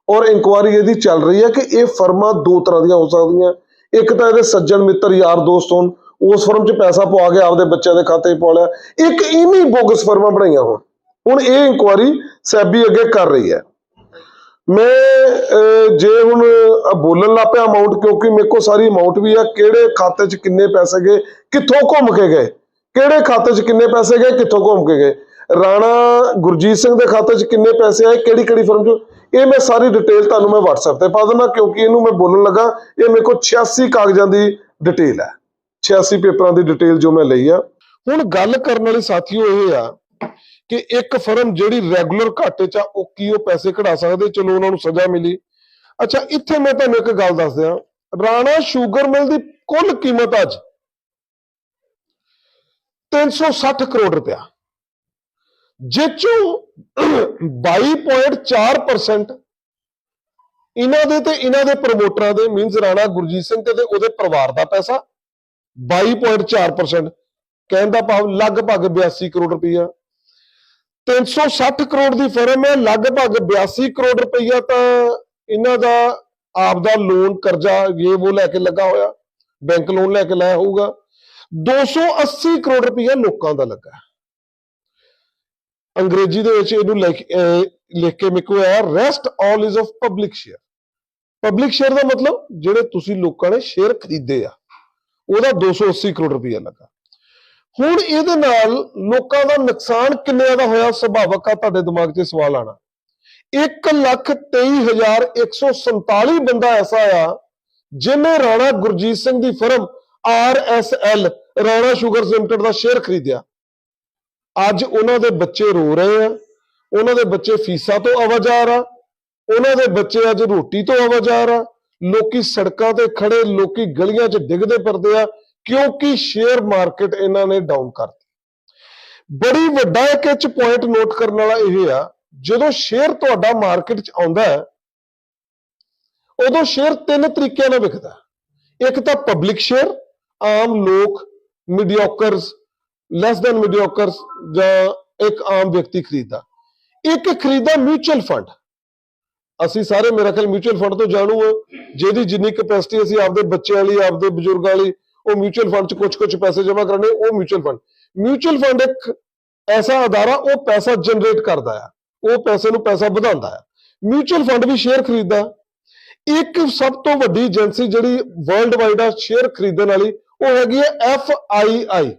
ਔਰ ਇਨਕੁਆਰੀ ਇਹਦੀ ਚੱਲ ਰਹੀ ਹੈ ਕਿ ਇਹ ਫਰਮਾਂ ਦੋ ਤਰ੍ਹਾਂ ਦੀਆਂ ਹੋ ਸਕਦੀਆਂ। ਇੱਕ ਤਾਂ ਇਹਦੇ ਸੱਜਣ ਮਿੱਤਰ, ਯਾਰ ਦੋਸਤ ਹੋਣ, ਉਸ ਫਰਮ 'ਚ ਪੈਸਾ ਪਵਾ ਕੇ ਆਪਦੇ ਬੱਚਿਆਂ ਦੇ ਖਾਤੇ 'ਚ ਪਾ ਲਿਆ। ਇੱਕ ਇਵੇਂ ਬੋਗਸ ਫਰਮਾਂ ਬਣਾਈਆਂ ਹੋਣ। ਹੁਣ ਇਹ ਇਨਕੁਆਰੀ ਸੈਬੀ ਅੱਗੇ ਕਰ ਰਹੀ ਹੈ। ਮੈਂ ਜੇ ਹੁਣ ਬੋਲਣ ਲੱਗ ਪਿਆ ਅਮਾਉਂਟ ਕਿਉਂਕਿ ਮੇਰੇ ਕੋਲ ਸਾਰੀ ਅਮਾਉਂਟ ਵੀ ਆ, ਕਿਹੜੇ ਖਾਤੇ 'ਚ ਕਿੰਨੇ ਪੈਸੇ ਗਏ, ਕਿੱਥੋਂ ਘੁੰਮ ਕੇ ਗਏ, ਕਿਹੜੇ ਖਾਤੇ 'ਚ ਕਿੰਨੇ ਪੈਸੇ ਗਏ, ਕਿੱਥੋਂ ਘੁੰਮ ਕੇ ਗਏ। ਰਾਣਾ ਗੁਰਜੀਤ ਸਿੰਘ ਦੇ ਖਾਤੇ 'ਚ ਕਿੰਨੇ ਪੈਸੇ ਆਏ ਕਿਹੜੀ ਕਿਹੜੀ ਫਰਮ 'ਚ? ਇਹ ਮੈਂ ਸਾਰੀ ਡਿਟੇਲ ਤੁਹਾਨੂੰ ਮੈਂ WhatsApp ਤੇ ਪਾ ਦਿੰਦਾ, ਕਿਉਂਕਿ ਇਹਨੂੰ ਮੈਂ ਬੋਲਣ ਲੱਗਾ, ਇਹ ਮੇਰੇ ਕੋਲ 86 ਕਾਗਜ਼ਾਂ ਦੀ ਡਿਟੇਲ ਹੈ। 86 ਪੇਪਰਾਂ ਦੀ ਡਿਟੇਲ ਜੋ ਮੈਂ ਲਈ ਆ। ਹੁਣ ਗੱਲ ਕਰਨ ਵਾਲੀ ਸਾਥੀਓ ਇਹ ਆ ਕਿ ਇੱਕ ਫਰਮ ਜਿਹੜੀ ਰੈਗੂਲਰ ਘਾਟੇ 'ਚ ਆ, ਉਹ ਕੀ ਉਹ ਪੈਸੇ ਕਢਾ ਸਕਦੇ? ਚਲੋ ਉਹਨਾਂ ਨੂੰ ਸਜ਼ਾ ਮਿਲੀ। ਅੱਛਾ, ਇੱਥੇ ਮੈਂ ਤੁਹਾਨੂੰ ਇੱਕ ਗੱਲ ਦੱਸ ਦਿਆਂ। ਰਾਣਾ ਸ਼ੂਗਰ ਮਿਲ ਦੀ ਕੁੱਲ ਕੀਮਤ ਅੱਜ 360 ਕਰੋੜ ਰੁਪਇਆ। ਜਿੱਚੋਂ 22.4% ਇਹਨਾਂ ਦੇ ਤੇ ਇਹਨਾਂ ਦੇ ਪ੍ਰਮੋਟਰਾਂ ਦੇ ਮੀਨਸ ਰਾਣਾ ਗੁਰਜੀਤ ਸਿੰਘ ਤੇ ਤੇ ਉਹਦੇ ਪਰਿਵਾਰ ਦਾ ਪੈਸਾ 22.4% ਕਹਿਣ ਦਾ ਭਾਵ ਲਗਭਗ 82 ਕਰੋੜ ਰੁਪਈਆ। 360 ਕਰੋੜ ਦੀ ਫਰਮ ਹੈ, ਲਗਭਗ 82 ਕਰੋੜ ਰੁਪਈਆ ਤਾਂ ਇਹਨਾਂ ਦਾ ਆਪ ਦਾ ਲੋਨ ਕਰਜ਼ਾ ਇਹ ਉਹ ਲੈ ਕੇ ਲੱਗਾ ਹੋਇਆ ਬੈਂਕ ਲੋਨ ਲੈ ਕੇ ਲਾਇਆ ਹੋਊਗਾ। 280 ਕਰੋੜ ਰੁਪਈਆ ਲੋਕਾਂ ਦਾ ਲੱਗਾ। ਅੰਗਰੇਜ਼ੀ ਦੇ ਵਿੱਚ ਇਹਨੂੰ ਲਿਖ ਲਿਖ ਕੇ ਮੇਰੇ ਕੋਲ rest all is of public share public share ਦਾ ਮਤਲਬ ਜਿਹੜੇ ਤੁਸੀਂ ਲੋਕਾਂ ਨੇ ਸ਼ੇਅਰ ਖਰੀਦੇ ਆ, ਉਹਦਾ 280 ਕਰੋੜ ਰੁਪਈਆ ਲੱਗਾ। ਹੁਣ ਇਹਦੇ ਨਾਲ ਲੋਕਾਂ ਦਾ ਨੁਕਸਾਨ ਕਿੰਨੇ ਦਾ ਹੋਇਆ, ਸੁਭਾਵਕ ਆ, ਤੁਹਾਡੇ ਦਿਮਾਗ 'ਚ ਸਵਾਲ ਆਣਾ 123147 ਬੰਦਾ ਐਸਾ ਆ ਜਿਨੇ ਰਾਣਾ ਗੁਰਜੀਤ ਸਿੰਘ ਦੀ firm RSL Rana sugar limited ਦਾ ਸ਼ੇਅਰ ਖਰੀਦਿਆ। ਅੱਜ ਉਹਨਾਂ ਦੇ ਬੱਚੇ ਰੋ ਰਹੇ ਆ, ਉਹਨਾਂ ਦੇ ਬੱਚੇ ਫੀਸਾਂ ਤੋਂ ਆਵਾਜ਼ਾਰ ਆ, ਉਹਨਾਂ ਦੇ ਬੱਚੇ ਅੱਜ ਰੋਟੀ ਤੋਂ ਆਵਾਜ਼ਾਰ ਆ, ਲੋਕੀ ਸੜਕਾਂ ਤੇ ਖੜੇ, ਲੋਕੀ ਗਲੀਆਂ 'ਚ ਡਿੱਗਦੇ ਪਰਦੇ ਆ, ਕਿਉਂਕਿ ਸ਼ੇਅਰ ਮਾਰਕੀਟ ਇਹਨਾਂ ਨੇ ਡਾਊਨ ਕਰਤੀ। ਬੜੀ ਵੱਡਾ ਇੱਕ ਇਹ ਪੁਆਇੰਟ ਨੋਟ ਕਰਨ ਵਾਲਾ ਇਹ ਆ, ਜਦੋਂ ਸ਼ੇਅਰ ਤੁਹਾਡਾ ਮਾਰਕੀਟ 'ਚ ਆਉਂਦਾ ਹੈ, ਉਦੋਂ ਸ਼ੇਅਰ ਤਿੰਨ ਤਰੀਕਿਆਂ ਨਾਲ ਵਿਕਦਾ ਇੱਕ ਤਾਂ ਪਬਲਿਕ ਸ਼ੇਅਰ ਆਮ ਲੋਕ ਮੀਡੀਓਕਰਸ ਲੈਸ ਦੈਨ ਮੀਡੀਓਕਰਸ ਜਾਂ ਇੱਕ ਆਮ ਵਿਅਕਤੀ ਖਰੀਦਦਾ। ਇੱਕ ਖਰੀਦਦਾ ਮਿਊਚੁਅਲ ਫੰਡ ਅਸੀਂ ਸਾਰੇ, ਮੇਰਾ ਖਿਆਲ ਮਿਊਚੁਅਲ ਫੰਡ ਤੋਂ ਜਾਣੂ ਹਾਂ, ਜਿਹਦੀ ਜਿੰਨੀ ਕੈਪੈਸਿਟੀ ਅਸੀਂ ਆਪਦੇ ਬੱਚਿਆਂ ਲਈ, ਆਪਦੇ ਬਜ਼ੁਰਗਾਂ ਲਈ, ਉਹ ਮਿਊਚੁਅਲ ਫੰਡ 'ਚ ਕੁਝ ਕੁਝ ਪੈਸੇ ਜਮ੍ਹਾਂ ਕਰਨੇ ਉਹ ਮਿਊਚੁਅਲ ਫੰਡ ਮਿਊਚੁਅਲ ਫੰਡ ਇੱਕ ਐਸਾ ਅਦਾਰਾ, ਉਹ ਪੈਸਾ ਜਨਰੇਟ ਕਰਦਾ ਆ। ਉਹ ਪੈਸੇ ਨੂੰ ਪੈਸਾ ਵਧਾਉਂਦਾ ਆ। ਮਿਊਚੁਅਲ ਫੰਡ ਵੀ ਸ਼ੇਅਰ ਖਰੀਦਦਾ। ਇੱਕ ਸਭ ਤੋਂ ਵੱਡੀ ਏਜੰਸੀ ਜਿਹੜੀ ਵਰਲਡ ਵਾਈਡ ਆ ਸ਼ੇਅਰ ਖਰੀਦਣ ਵਾਲੀ, ਉਹ ਹੈਗੀ ਹੈ F I I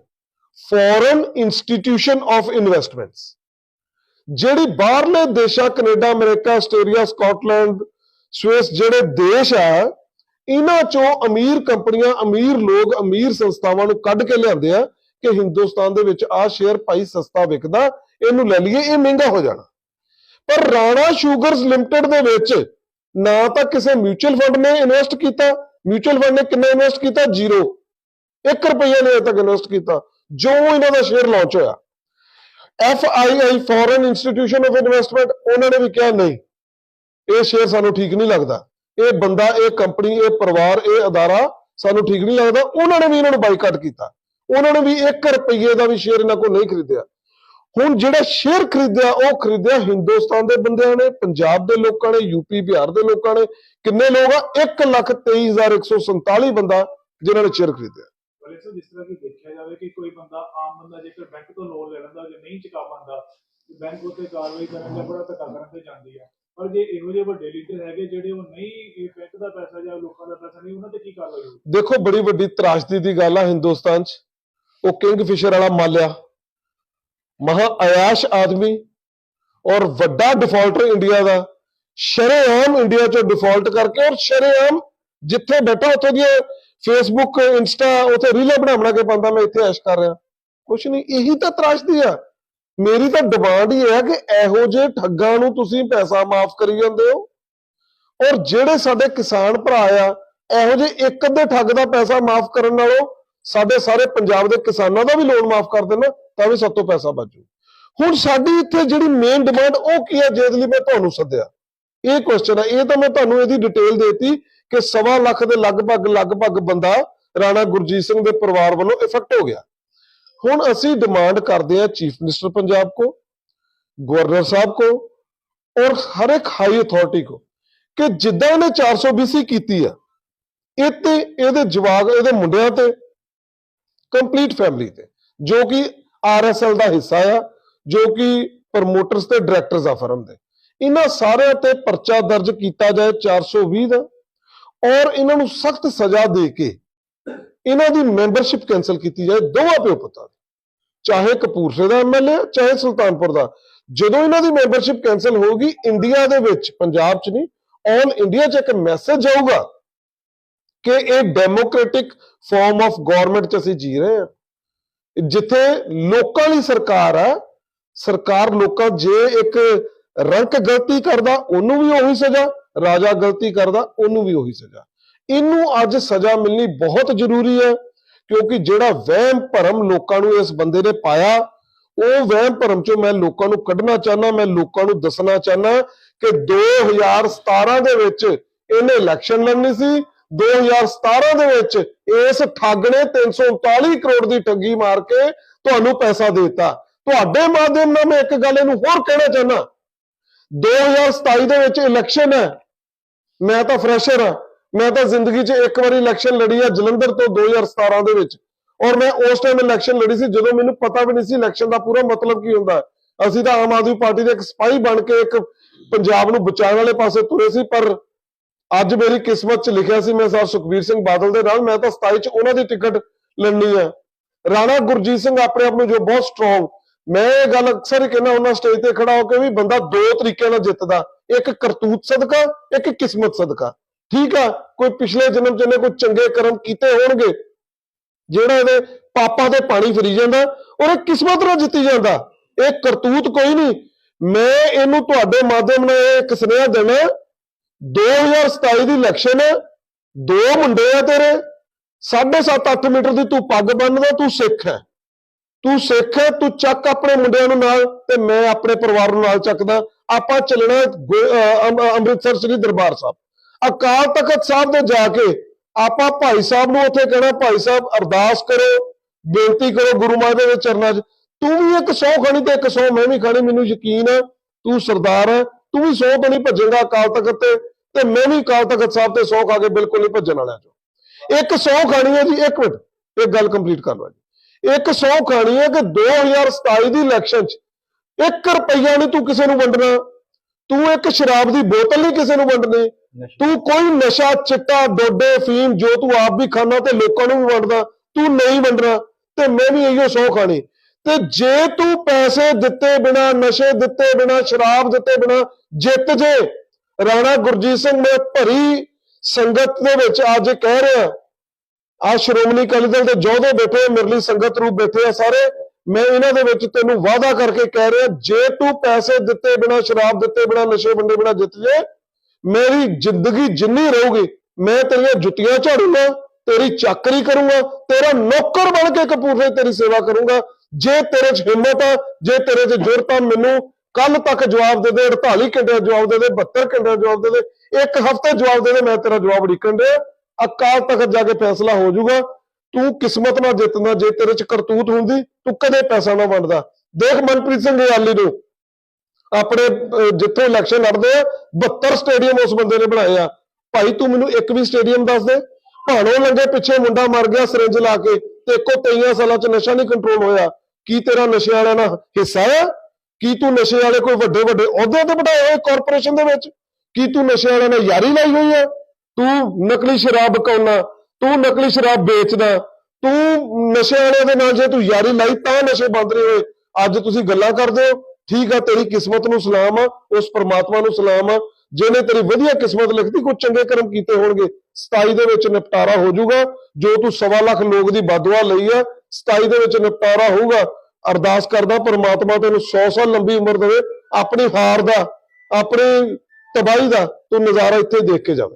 foreign institution of investments ਜਿਹੜੀ ਬਾਹਰਲੇ ਦੇਸ਼ਾਂ, ਕੈਨੇਡਾ, ਅਮਰੀਕਾ, ਆਸਟ੍ਰੇਲੀਆ, ਸਕਾਟਲੈਂਡ, ਸਵਿਸ ਜਿਹੜੇ ਦੇਸ਼ ਆ, ਇਹਨਾਂ ਚੋਂ ਅਮੀਰ ਕੰਪਨੀਆਂ, ਅਮੀਰ ਲੋਕ, ਅਮੀਰ ਸੰਸਥਾਵਾਂ ਨੂੰ ਕੱਢ ਕੇ ਲਿਆਉਂਦੇ ਆ ਕਿ ਹਿੰਦੁਸਤਾਨ ਦੇ ਵਿੱਚ ਆਹ ਸ਼ੇਅਰ ਭਾਈ ਸਸਤਾ ਵਿਕਦਾ, ਇਹਨੂੰ ਲੈ ਲਈਏ, ਇਹ ਮਹਿੰਗਾ ਹੋ ਜਾਣਾ। ਪਰ ਰਾਣਾ ਸ਼ੂਗਰਸ ਲਿਮਟਿਡ ਦੇ ਵਿੱਚ ਨਾ ਤਾਂ ਕਿਸੇ ਮਿਊਚੁਅਲ ਫੰਡ ਨੇ ਇਨਵੈਸਟ ਕੀਤਾ ਮਿਊਚੁਅਲ ਫੰਡ ਨੇ ਕਿੰਨਾ ਇਨਵੈਸਟ ਕੀਤਾ? ਜ਼ੀਰੋ। 1 ਰੁਪਈਆ ਨੇ ਅਜੇ ਤੱਕ ਇਨਵੈਸਟ ਕੀਤਾ। ਜੋ ਇਹਨਾਂ ਦਾ ਸ਼ੇਅਰ ਲਾਂਚ ਹੋਇਆ। F I I foreign institution of investment ਉਹਨਾਂ ਨੇ ਵੀ ਕਿਹਾ, ਨਹੀਂ, ਇਹ ਸ਼ੇਅਰ ਸਾਨੂੰ ਠੀਕ ਨਹੀਂ ਲੱਗਦਾ। ਇਹ ਬੰਦਾ, ਇਹ ਕੰਪਨੀ ਇਹ ਪਰਿਵਾਰ, ਇਹ ਅਦਾਰਾ ਸਾਨੂੰ ਠੀਕ ਨਹੀਂ ਲੱਗਦਾ। ਉਹਨਾਂ ਨੇ ਵੀ ਇਹਨਾਂ ਨੂੰ ਬਾਈਕਾਟ ਕੀਤਾ। ਉਹਨਾਂ ਨੇ ਵੀ 1 ਰੁਪਈਏ ਦਾ ਵੀ ਸ਼ੇਅਰ ਇਹਨਾਂ ਕੋਲ ਨਹੀਂ ਖਰੀਦਿਆ। ਹੁਣ ਜਿਹੜਾ ਸ਼ੇਅਰ ਖਰੀਦਿਆ, ਉਹ ਖਰੀਦਿਆ ਹਿੰਦੁਸਤਾਨ ਦੇ ਬੰਦਿਆਂ ਨੇ, ਪੰਜਾਬ ਦੇ ਲੋਕਾਂ ਨੇ ਯੂਪੀ ਬਿਹਾਰ ਦੇ ਲੋਕਾਂ ਨੇ। ਕਿੰਨੇ ਲੋਕ ਆ? 123147 ਬੰਦਾ ਜਿਨ੍ਹਾਂ ਨੇ ਸ਼ੇਅਰ ਖਰੀਦਿਆ। ਪਰ ਇਸ ਜਿਸ ਤਰ੍ਹਾਂ ਕਿ ਦੇਖਿਆ ਜਾਵੇ ਕਿ ਕੋਈ ਬੰਦਾ ਆਮ ਬੰਦਾ ਜੇਕਰ ਬੈਂਕ ਤੋਂ ਲੋਨ ਲੈ ਲੈਂਦਾ, ਜੇ ਨਹੀਂ ਚੁਕਾ ਪਾਉਂਦਾ, ਤੇ ਬੈਂਕ ਉੱਤੇ ਕਾਰਵਾਈ ਕਰਨ ਜਾਂ ਬੜਾ ਧੱਕਾ ਕਰਨ ਤੇ ਜਾਂਦੀ ਆ। ਪਰ ਜੇ ਇਹੋ ਜਿਹੇ ਵੱਡੇ ਲੀਡਰ ਹੈਗੇ ਜਿਹੜੇ ਉਹ ਨਹੀਂ, ਇਹ ਬੈਂਕ ਦਾ ਪੈਸਾ ਜਾਂ ਲੋਕਾਂ ਦਾ ਪੈਸਾ ਨਹੀਂ, ਉਹਨਾਂ ਤੇ ਕੀ ਕਾਰਵਾਈ ਹੋਊਗੀ? ਦੇਖੋ, ਬੜੀ ਵੱਡੀ ਤਰਾਸ਼ਦੀ ਦੀ ਗੱਲ ਆ ਹਿੰਦੁਸਤਾਨ 'ਚ। ਉਹ ਕਿੰਗ ਫਿਸ਼ਰ ਵਾਲਾ ਮਾਲਿਆ ਮਹਾ ਅਯਾਸ਼ ਆਦਮੀ ਔਰ ਵੱਡਾ ਡਿਫਾਲਟਰ ਇੰਡੀਆ ਦਾ। ਸ਼ਰੇਆਮ ਇੰਡੀਆ ਚੋਂ ਡਿਫਾਲਟ ਕਰਕੇ ਔਰ ਸ਼ਰੇਆਮ ਜਿੱਥੇ ਬੈਠਾ ਉੱਥੋਂ ਦੀ ਫੇਸਬੁੱਕ ਇੰਸਟਾ ਉੱਥੇ ਰੀਲਾਂ ਬਣਾ ਬਣਾ ਕੇ ਪਾਉਂਦਾ ਮੈਂ ਇੱਥੇ ਐਸ਼ ਕਰ ਰਿਹਾ। ਕੁਛ ਨਹੀਂ, ਇਹੀ ਤਾਂ ਤਰਾਸ਼ਦੀ ਆ। ਮੇਰੀ ਤਾਂ ਡਿਮਾਂਡ ਹੀ ਹੈ ਕਿ ਇਹੋ ਜਿਹੇ ਠੱਗਾਂ ਨੂੰ ਤੁਸੀਂ ਪੈਸਾ ਮਾਫ ਕਰੀ ਜਾਂਦੇ ਹੋ। ਔਰ ਜਿਹੜੇ ਸਾਡੇ ਕਿਸਾਨ ਭਰਾ ਆ, ਇਹੋ ਜਿਹੇ ਇੱਕ ਅੱਧੇ ਠੱਗ ਦਾ ਪੈਸਾ ਮਾਫ ਕਰਨ ਨਾਲੋਂ ਸਾਡੇ ਸਾਰੇ ਪੰਜਾਬ ਦੇ ਕਿਸਾਨਾਂ ਦਾ ਵੀ ਲੋਨ ਮਾਫ ਕਰ ਦੇਣਾ, ਤਾਂ ਵੀ ਸਭ ਤੋਂ ਪੈਸਾ ਬਚੂ ਹੁਣ ਸਾਡੀ ਇੱਥੇ ਜਿਹੜੀ ਮੇਨ ਡਿਮਾਂਡ ਉਹ ਕੀ ਹੈ ਜਿਹਦੇ ਲਈ ਮੈਂ ਤੁਹਾਨੂੰ ਸੱਦਿਆ। ਇਹ ਕੁਐਸਚਨ ਹੈ ਇਹ ਤਾਂ ਮੈਂ ਤੁਹਾਨੂੰ ਇਹਦੀ ਡਿਟੇਲ ਦੇਤੀ ਕਿ ਸਵਾ ਲੱਖ ਦੇ ਲਗਭਗ ਲਗਭਗ ਬੰਦਾ ਰਾਣਾ ਗੁਰਜੀਤ ਸਿੰਘ ਦੇ ਪਰਿਵਾਰ ਵੱਲੋਂ ਇਫੈਕਟ ਹੋ ਗਿਆ। ਹੁਣ ਅਸੀਂ ਡਿਮਾਂਡ ਕਰਦੇ ਹਾਂ ਚੀਫ ਮਿਨਿਸਟਰ ਪੰਜਾਬ ਕੋ ਗਵਰਨਰ ਸਾਹਿਬ ਕੋ ਔਰ ਹਰ ਇੱਕ ਹਾਈ ਅਥਾਰਟੀ ਕੋ ਕਿ ਜਿੱਦਾਂ ਇਹਨੇ 420 ਕੀਤੀ ਆ, ਇਹ ਤੇ ਇਹਦੇ ਜਵਾਗ ਇਹਦੇ ਮੁੰਡਿਆਂ ਤੇ ਕੰਪਲੀਟ ਫੈਮਿਲੀ ਤੇ, ਜੋ ਕਿ ਆਰਐਸਐਲ ਦਾ ਹਿੱਸਾ ਆ, ਜੋ ਕਿ ਪ੍ਰਮੋਟਰਸ ਤੇ ਡਾਇਰੈਕਟਰਸ ਆ ਫਰਮ ਦੇ। ਇਹਨਾਂ ਸਾਰਿਆਂ ਤੇ ਪਰਚਾ ਦਰਜ ਕੀਤਾ ਜਾਏ 420 ਦਾ। ਔਰ ਇਹਨਾਂ ਨੂੰ ਸਖਤ ਸਜ਼ਾ ਦੇ ਕੇ ਇਹਨਾਂ ਦੀ ਮੈਂਬਰਸ਼ਿਪ ਕੈਨਸਲ ਕੀਤੀ ਜਾਏ ਦੋਵਾਂ ਪਿਓ ਪੁੱਤਾਂ ਦੀ। ਚਾਹੇ ਕਪੂਰਸੇ ਦਾ ਐਮਐਲਏ ਚਾਹੇ ਸੁਲਤਾਨਪੁਰ ਦਾ। ਜਦੋਂ ਇਹਨਾਂ ਦੀ ਮੈਂਬਰਸ਼ਿਪ ਕੈਨਸਲ ਹੋਊਗੀ, ਇੰਡੀਆ ਦੇ ਵਿੱਚ, ਪੰਜਾਬ 'ਚ ਨਹੀਂ, ਆਲ ਇੰਡੀਆ 'ਚ ਇੱਕ ਮੈਸੇਜ ਜਾਊਗਾ ਕਿ ਇਹ ਡੈਮੋਕ੍ਰੈਟਿਕ ਫਾਰਮ ਆਫ ਗਵਰਨਮੈਂਟ 'ਚ ਅਸੀਂ ਜੀ ਰਹੇ ਹਾਂ। ਜਿੱਥੇ ਲੋਕਾਂ ਲਈ ਸਰਕਾਰ ਆ, ਸਰਕਾਰ ਲੋਕਾਂ ਜੇ ਇੱਕ ਰੰਕ ਗਲਤੀ ਕਰਦਾ, ਉਹਨੂੰ ਵੀ ਉਹੀ ਸਜ਼ਾ ਰਾਜਾ ਗਲਤੀ ਕਰਦਾ, ਉਹਨੂੰ ਵੀ ਉਹੀ ਸਜ਼ਾ। ਇਹਨੂੰ ਅੱਜ ਸਜ਼ਾ ਮਿਲਣੀ ਬਹੁਤ ਜ਼ਰੂਰੀ ਹੈ, ਕਿਉਂਕਿ ਜਿਹੜਾ ਵਹਿਮ ਭਰਮ ਲੋਕਾਂ ਨੂੰ ਇਸ ਬੰਦੇ ਨੇ ਪਾਇਆ, ਉਹ ਵਹਿਮ ਭਰਮ ਚੋਂ ਮੈਂ ਲੋਕਾਂ ਨੂੰ ਕੱਢਣਾ ਚਾਹਨਾ ਮੈਂ ਲੋਕਾਂ ਨੂੰ ਦੱਸਣਾ ਚਾਹਨਾ ਕਿ 2017 ਦੇ ਵਿੱਚ ਇਹਨੇ ਇਲੈਕਸ਼ਨ ਲੜਨੀ ਸੀ 2017 ਦੇ ਵਿੱਚ ਇਸ ਠੱਗ ਨੇ 339 ਕਰੋੜ ਦੀ ਠੱਗੀ ਮਾਰ ਕੇ ਤੁਹਾਨੂੰ ਪੈਸਾ ਦਿੱਤਾ। ਤੁਹਾਡੇ ਮਾਧਿਅਮ ਨਾਲ ਮੈਂ ਇੱਕ ਗੱਲ ਇਹਨੂੰ ਹੋਰ ਕਹਿਣਾ ਚਾਹਨਾ 2027 ਦੇ ਵਿੱਚ ਇਲੈਕਸ਼ਨ ਹੈ ਮੈਂ ਤਾਂ ਫਰੈਸ਼ਰ ਹਾਂ। ਮੈਂ ਤਾਂ ਜ਼ਿੰਦਗੀ 'ਚ ਇੱਕ ਵਾਰੀ ਇਲੈਕਸ਼ਨ ਲੜੀ ਆ ਜਲੰਧਰ ਤੋਂ 2017 ਦੇ ਵਿੱਚ। ਔਰ ਮੈਂ ਉਸ ਟਾਈਮ ਇਲੈਕਸ਼ਨ ਲੜੀ ਸੀ, ਜਦੋਂ ਮੈਨੂੰ ਪਤਾ ਵੀ ਨਹੀਂ ਸੀ ਇਲੈਕਸ਼ਨ ਦਾ ਪੂਰਾ ਮਤਲਬ ਕੀ ਹੁੰਦਾ। ਅਸੀਂ ਤਾਂ ਆਮ ਆਦਮੀ ਪਾਰਟੀ ਦੇ ਇੱਕ ਸਿਪਾਹੀ ਬਣ ਕੇ ਇੱਕ ਪੰਜਾਬ ਨੂੰ ਬਚਾਉਣ ਵਾਲੇ ਪਾਸੇ ਤੁਰੇ ਸੀ, ਪਰ ਅੱਜ ਮੇਰੀ ਕਿਸਮਤ 'ਚ ਲਿਖਿਆ ਸੀ ਮੈਂ ਸਰ ਸੁਖਬੀਰ ਸਿੰਘ ਬਾਦਲ ਦੇ ਨਾਲ, ਮੈਂ ਤਾਂ 27 'ਚ ਉਹਨਾਂ ਦੀ ਟਿਕਟ ਲੜਨੀ ਆ। ਰਾਣਾ ਗੁਰਜੀਤ ਸਿੰਘ ਆਪਣੇ ਆਪ ਨੂੰ ਜੋ ਬਹੁਤ ਸਟਰੋਂਗ ਮੈਂ ਇਹ ਗੱਲ ਅਕਸਰ ਹੀ ਕਹਿੰਦਾ ਉਹਨਾਂ ਸਟੇਜ ਤੇ ਖੜਾ ਹੋ ਕੇ ਵੀ ਬੰਦਾ ਦੋ ਤਰੀਕਿਆਂ ਨਾਲ ਜਿੱਤਦਾ। ਇੱਕ ਕਰਤੂਤ ਸਦਕਾ, ਇੱਕ ਕਿਸਮਤ ਸਦਕਾ। ਠੀਕ ਆ, ਕੋਈ ਪਿਛਲੇ ਜਨਮ ਚ ਇਹਨੇ ਕੋਈ ਚੰਗੇ ਕਰਮ ਕੀਤੇ ਹੋਣਗੇ, ਜਿਹੜਾ ਇਹਦੇ ਪਾਪਾ ਦੇ ਪਾਣੀ ਫਰੀ ਜਾਂਦਾ ਔਰ ਇਹ ਕਿਸਮਤ ਨਾਲ ਜਿੱਤੀ ਜਾਂਦਾ। ਇਹ ਕਰਤੂਤ ਕੋਈ ਨਹੀਂ। ਮੈਂ ਇਹਨੂੰ ਤੁਹਾਡੇ ਮਾਧਿਅਮ ਨਾਲ ਇਹ ਇੱਕ ਸੁਨੇਹਾ ਦੇਣਾ। 2027 ਦੀ ਇਲੈਕਸ਼ਨ ਦੋ ਮੁੰਡੇ ਆ ਤੇਰੇ। 7.5 8 ਮੀਟਰ ਦੀ ਤੂੰ ਪੱਗ ਬੰਨਦਾ ਤੂੰ ਸਿੱਖ ਹੈ। ਤੂੰ ਸਿੱਖ ਹੈ ਤੂੰ ਚੱਕ ਆਪਣੇ ਮੁੰਡਿਆਂ ਨੂੰ ਨਾਲ ਤੇ ਮੈਂ ਆਪਣੇ ਪਰਿਵਾਰ ਨੂੰ ਨਾਲ ਚੱਕਦਾ। ਆਪਾਂ ਚੱਲਣਾ ਗੋ- ਅੰਮ੍ਰਿਤਸਰ ਸ੍ਰੀ ਦਰਬਾਰ ਸਾਹਿਬ। ਅਕਾਲ ਤਖਤ ਸਾਹਿਬ ਦੇ ਜਾ ਕੇ ਆਪਾਂ ਭਾਈ ਸਾਹਿਬ ਨੂੰ ਉੱਥੇ ਕਹਿਣਾ, ਭਾਈ ਸਾਹਿਬ, ਅਰਦਾਸ ਕਰੋ, ਬੇਨਤੀ ਕਰੋ ਗੁਰੂ ਮਹਾਰਾਜ ਦੇ ਚਰਨਾਂ 'ਚ। ਤੂੰ ਵੀ ਇੱਕ ਸੌ ਖਾਣੀ ਤੇ ਇੱਕ ਸੌ ਮੈਂ ਵੀ ਖਾਣੀ, ਮੈਨੂੰ ਯਕੀਨ ਹੈ ਤੂੰ ਸਰਦਾਰ ਹੈ। ਤੂੰ ਵੀ ਸੌ ਤੋਂ ਨਹੀਂ ਭੱਜੇਗਾ ਅਕਾਲ ਤਖਤ ਤੇ ਤੇ ਮੈਂ ਵੀ ਅਕਾਲ ਤਖਤ ਸਾਹਿਬ ਤੇ ਸੌ ਖਾ ਕੇ ਬਿਲਕੁਲ ਨਹੀਂ ਭੱਜਣ ਵਾਲਾ ਚੋਂ। ਇੱਕ ਸੌ ਖਾਣੀ ਹੈ ਜੀ, ਇੱਕ ਮਿੰਟ। ਇਹ ਗੱਲ ਕੰਪਲੀਟ ਕਰ ਲਓ ਜੀ। ਇੱਕ ਸੌ ਖਾਣੀ ਹੈ ਕਿ 2027 ਦੀ ਇਲੈਕਸ਼ਨ 'ਚ 1 ਰੁਪਈਆ ਨਹੀਂ ਤੂੰ ਕਿਸੇ ਨੂੰ ਵੰਡਣਾ। ਤੂੰ ਇੱਕ ਸ਼ਰਾਬ ਦੀ ਬੋਤਲ ਨਹੀਂ ਕਿਸੇ ਨੂੰ ਵੰਡਣੀ। ਤੂੰ ਕੋਈ ਨਸ਼ਾ ਚਿੱਟਾ ਡੋਡੇ ਫੀਮ ਜੋ ਤੂੰ ਆਪ ਵੀ ਖਾਣਾ ਤੇ ਲੋਕਾਂ ਨੂੰ ਵੀ ਵੰਡਦਾ ਤੂੰ ਨਹੀਂ ਵੰਡਣਾ। ਤੇ ਮੈਂ ਵੀ ਇਹੋ ਸੌ ਖਾਣੀ ਤੇ ਜੇ ਤੂੰ ਪੈਸੇ ਦਿੱਤੇ ਬਿਨਾ ਨਸ਼ੇ ਦਿੱਤੇ ਬਿਨਾ ਸ਼ਰਾਬ ਦਿੱਤੇ ਬਿਨਾ ਜਿੱਤ ਜੇ ਰਾਣਾ ਗੁਰਜੀਤ ਸਿੰਘ ਮੈਂ ਭਰੀ ਸੰਗਤ ਦੇ ਵਿੱਚ ਅੱਜ ਕਹਿ ਰਿਹਾ। ਆ ਸ਼੍ਰੋਮਣੀ ਅਕਾਲੀ ਦਲ ਦੇ ਜੋਧੇ ਬੈਠੇ ਆ, ਮੇਰੇ ਲਈ ਸੰਗਤ ਰੂਪ ਬੈਠੇ ਆ ਸਾਰੇ। ਮੈਂ ਇਹਨਾਂ ਦੇ ਵਿੱਚ ਤੈਨੂੰ ਵਾਅਦਾ ਕਰਕੇ ਕਹਿ ਰਿਹਾ ਜੇ ਤੂੰ ਪੈਸੇ ਦਿੱਤੇ ਬਿਨਾ ਸ਼ਰਾਬ ਦਿੱਤੇ ਬਿਨਾ ਨਸ਼ੇ ਵੰਡੇ ਬਿਨਾ ਜਿੱਤ ਜੇ ਮੇਰੀ ਜ਼ਿੰਦਗੀ ਜਿੰਨੀ ਰਹੂਗੀ ਮੈਂ ਤੇਰੀਆਂ ਜੁੱਤੀਆਂ ਝਾੜੂਗਾ ਤੇਰੀ ਚਾਕਰੀ ਕਰੂੰਗਾ ਤੇਰਾ ਨੌਕਰ ਬਣ ਕੇ ਕਪੂਰਥੇ ਤੇਰੀ ਸੇਵਾ ਕਰੂੰਗਾ। ਜੇ ਤੇਰੇ 'ਚ ਹਿੰਮਤ ਆ ਜੇ ਤੇਰੇ 'ਚ ਜੁਰਤ ਆ ਮੈਨੂੰ ਕੱਲ ਤੱਕ ਜਵਾਬ ਦੇ ਦੇ 48 ਘੰਟੇ ਦਾ ਜਵਾਬ ਦੇ ਦੇ 72 ਘੰਟੇ ਦਾ ਜਵਾਬ ਦੇ ਦੇ ਇੱਕ ਹਫ਼ਤੇ ਜਵਾਬ ਦੇ ਦੇ ਮੈਂ ਤੇਰਾ ਜਵਾਬ ਉਡੀਕਣ ਦੇ ਅਕਾਲ ਤਖਤ ਜਾ ਕੇ ਫੈਸਲਾ ਹੋ ਜਾਊਗਾ। ਤੂੰ ਕਿਸਮਤ ਨਾਲ ਜਿੱਤਦਾ, ਜੇ ਤੇਰੇ 'ਚ ਕਰਤੂਤ ਹੁੰਦੀ, ਤੂੰ ਕਦੇ ਪੈਸਾ ਨਾ ਵੰਡਦਾ। ਦੇਖ ਮਨਪ੍ਰੀਤ ਸਿੰਘ ਯਾਲੀ ਨੂੰ। ਆਪਣੇ ਜਿੱਥੇ ਇਲੈਕਸ਼ਨ ਲੜਦੇ ਆ 72 ਸਟੇਡੀਅਮ ਉਸ ਬੰਦੇ ਨੇ ਬਣਾਏ ਆ। ਭਾਈ, ਤੂੰ ਮੈਨੂੰ ਇੱਕ ਵੀ ਸਟੇਡੀਅਮ ਦੱਸ ਦੇ। ਭਾਣੋ ਲੰਗੇ ਪਿੱਛੇ ਮੁੰਡਾ ਮਰ ਗਿਆ ਸਿਰਿੰਜ ਲਾ ਕੇ ਤੇ ਇੱਕੋ 23 ਸਾਲਾਂ ਚ ਨਸ਼ਾ ਨਹੀਂ ਕੰਟਰੋਲ ਹੋਇਆ। ਕੀ ਤੇਰਾ ਨਸ਼ੇ ਵਾਲਿਆਂ ਨਾਲ ਹਿੱਸਾ ਆ? ਕੀ ਤੂੰ ਨਸ਼ੇ ਵਾਲੇ ਕੋਈ ਵੱਡੇ ਵੱਡੇ ਅਹੁਦੇ ਤੇ ਬਿਠਾਏ ਹੋਏ ਕਾਰਪੋਰੇਸ਼ਨ ਦੇ ਵਿੱਚ? ਕੀ ਤੂੰ ਨਸ਼ੇ ਵਾਲਿਆਂ ਨਾਲ ਯਾਰੀ ਲਾਈ ਹੋਈ ਹੈ ਤੂੰ ਨਕਲੀ ਸ਼ਰਾਬ ਕਾਉਣਾ ਤੂੰ ਨਕਲੀ ਸ਼ਰਾਬ ਵੇਚਦਾ ਤੂੰ ਨਸ਼ੇ ਵਾਲਿਆਂ ਦੇ ਨਾਲ ਜੇ ਤੂੰ ਯਾਰੀ ਲਾਈ ਤਾਂ ਨਸ਼ੇ ਬੰਦ ਨਹੀਂ ਹੋਏ। ਅੱਜ ਤੁਸੀਂ ਗੱਲਾਂ ਕਰਦੇ ਹੋ, ਠੀਕ ਆ, ਤੇਰੀ ਕਿਸਮਤ ਨੂੰ ਸਲਾਮ ਆ, ਉਸ ਪਰਮਾਤਮਾ ਨੂੰ ਸਲਾਮ ਆ। ਜਿਹਨੇ ਤੇਰੀ ਵਧੀਆ ਕਿਸਮਤ ਲਿਖਤੀ ਕੋਈ ਚੰਗੇ ਕਰਮ ਕੀਤੇ ਹੋਣਗੇ 27 ਦੇ ਵਿੱਚ ਨਿਪਟਾਰਾ ਹੋ ਜਾਊਗਾ। ਜੋ ਤੂੰ ਸਵਾ ਲੱਖ ਲੋਕ ਦੀ ਬਦਦੁਆ ਲਈ ਆ 27 ਦੇ ਵਿੱਚ ਨਿਪਟਾਰਾ ਹੋਊਗਾ। ਅਰਦਾਸ ਕਰਦਾ ਪਰਮਾਤਮਾ ਤੈਨੂੰ 100 ਸਾਲ ਲੰਬੀ ਉਮਰ ਦੇਵੇ, ਆਪਣੀ ਹਾਰ ਦਾ, ਆਪਣੀ ਤਬਾਹੀ ਦਾ ਤੂੰ ਨਜ਼ਾਰਾ ਇੱਥੇ ਦੇਖ ਕੇ ਜਾਵੇ।